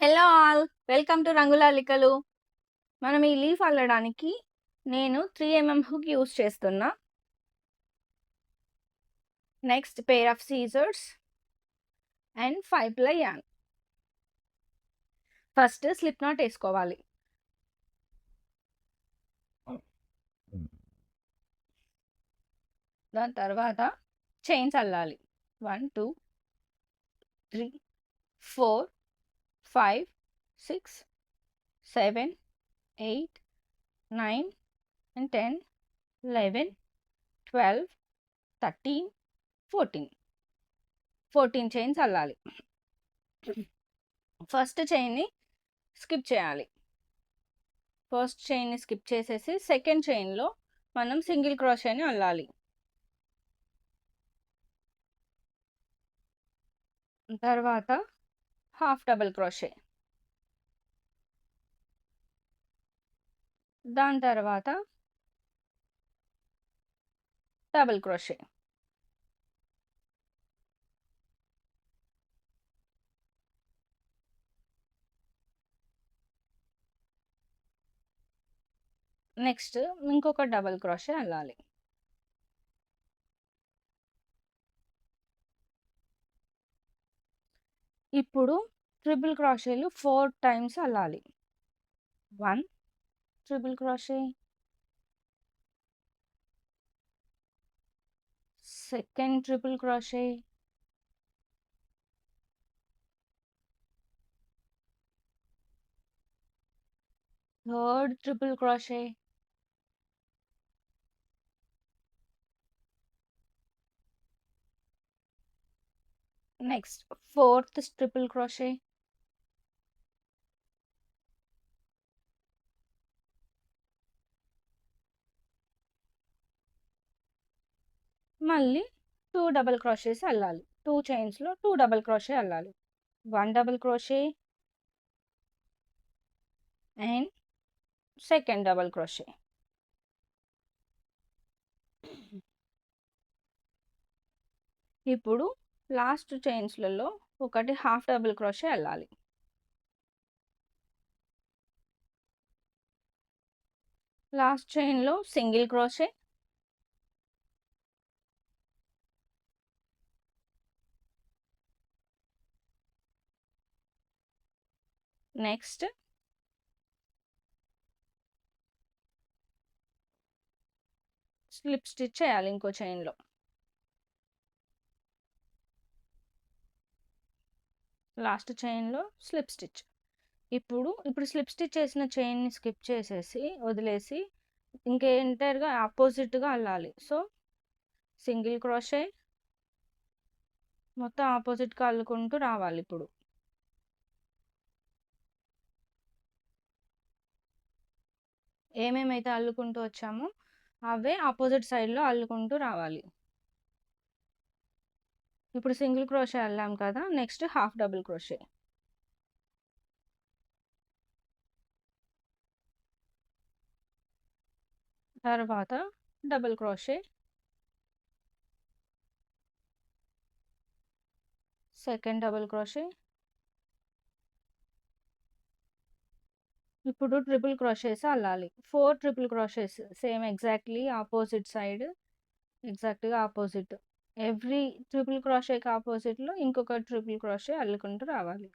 Hello all welcome to రంగుల అల్లికలు మనం ఈ లీఫ్ అల్లడానికి నేను త్రీ ఎంఎం హుక్ యూస్ చేస్తున్నా. Next pair of scissors and five ply yarn first slip knot వేసుకోవాలి. దాని తర్వాత chains అల్లాలి. One two three four five six seven eight nine and ten eleven twelve thirteen fourteen fourteen chains అల్లాలి. First చైన్ని skip చేయాలి. First చైన్ని skip చేసేసి second చైన్లో మనం single క్రోషేని అల్లాలి. తర్వాత హాఫ్ డబుల్ క్రోషే. దాని తర్వాత డబుల్ క్రోషే. నెక్స్ట్ ఇంకొక డబుల్ క్రోషే అల్లాలి. ఇప్పుడు ట్రిపుల్ క్రాషేలు four times అల్లాలి. One triple crochet. Second triple crochet. Third triple crochet. Next fourth triple crochet. మళ్ళీ టూ డబల్ క్రోషేస్ అల్లాలి. టూ చైన్స్లో two double crochet అల్లాలి. One double crochet. And second double crochet. ఇప్పుడు last చైన్స్లలో ఒకటి half double crochet వెళ్ళాలి last చైన్లో single crochet. Next. Slip stitch చేయాలి ఇంకో చైన్లో. లాస్ట్ చైన్లో స్లిప్ స్టిచ్. ఇప్పుడు ఇప్పుడు స్లిప్ స్టిచ్ చేసిన చైన్ని స్కిప్ చేసేసి వదిలేసి ఇంకా ఎంటైర్గా ఆపోజిట్గా అల్లాలి. సో సింగిల్ క్రోషే మొత్తం ఆపోజిట్గా అల్లుకుంటూ రావాలి ఇప్పుడు. ఏమేమైతే అల్లుకుంటూ వచ్చామో అవే ఆపోజిట్ సైడ్లో అల్లుకుంటూ రావాలి. ఇప్పుడు సింగిల్ క్రోషే అల్లాం కదా నెక్స్ట్ హాఫ్ డబుల్ క్రోషే. తర్వాత double crochet. Second double crochet. ఇప్పుడు triple crochets అల్లాలి. Four triple crochets same exactly opposite side ఎగ్జాక్ట్గా ఆపోజిట్. ఎవ్రీ ట్రిపుల్ క్రోషేకి ఆపోజిట్లో ఇంకొక ట్రిపుల్ క్రోషే అల్లుకుంటూ రావాలి.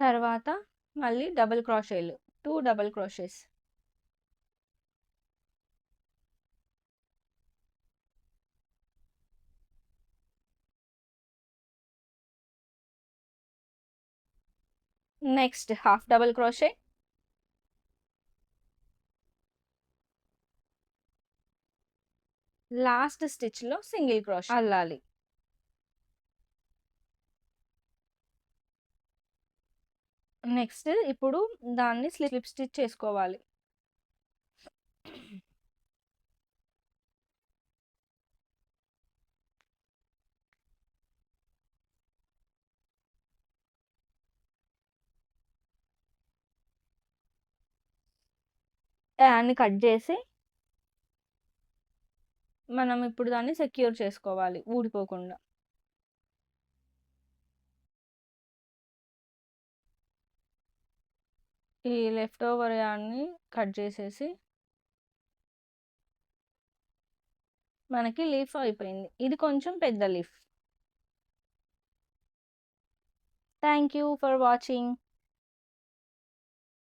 తర్వాత మళ్ళీ double క్రోషేలు. Two double crochets. Next half double crochet. Last స్టిచ్లో single crochet. అల్లాలి. నెక్స్ట్ ఇప్పుడు దాన్ని స్లిప్ స్టిచ్ చేసుకోవాలి. దాన్ని కట్ చేసి మనం ఇప్పుడు దాన్ని సెక్యూర్ చేసుకోవాలి ఊడిపోకుండా. ఈ లెఫ్ట్ ఓవర్ యాన్ని కట్ చేసేసి మనకి లీఫ్ అయిపోయింది. ఇది కొంచెం పెద్ద leaf. Thank you for watching.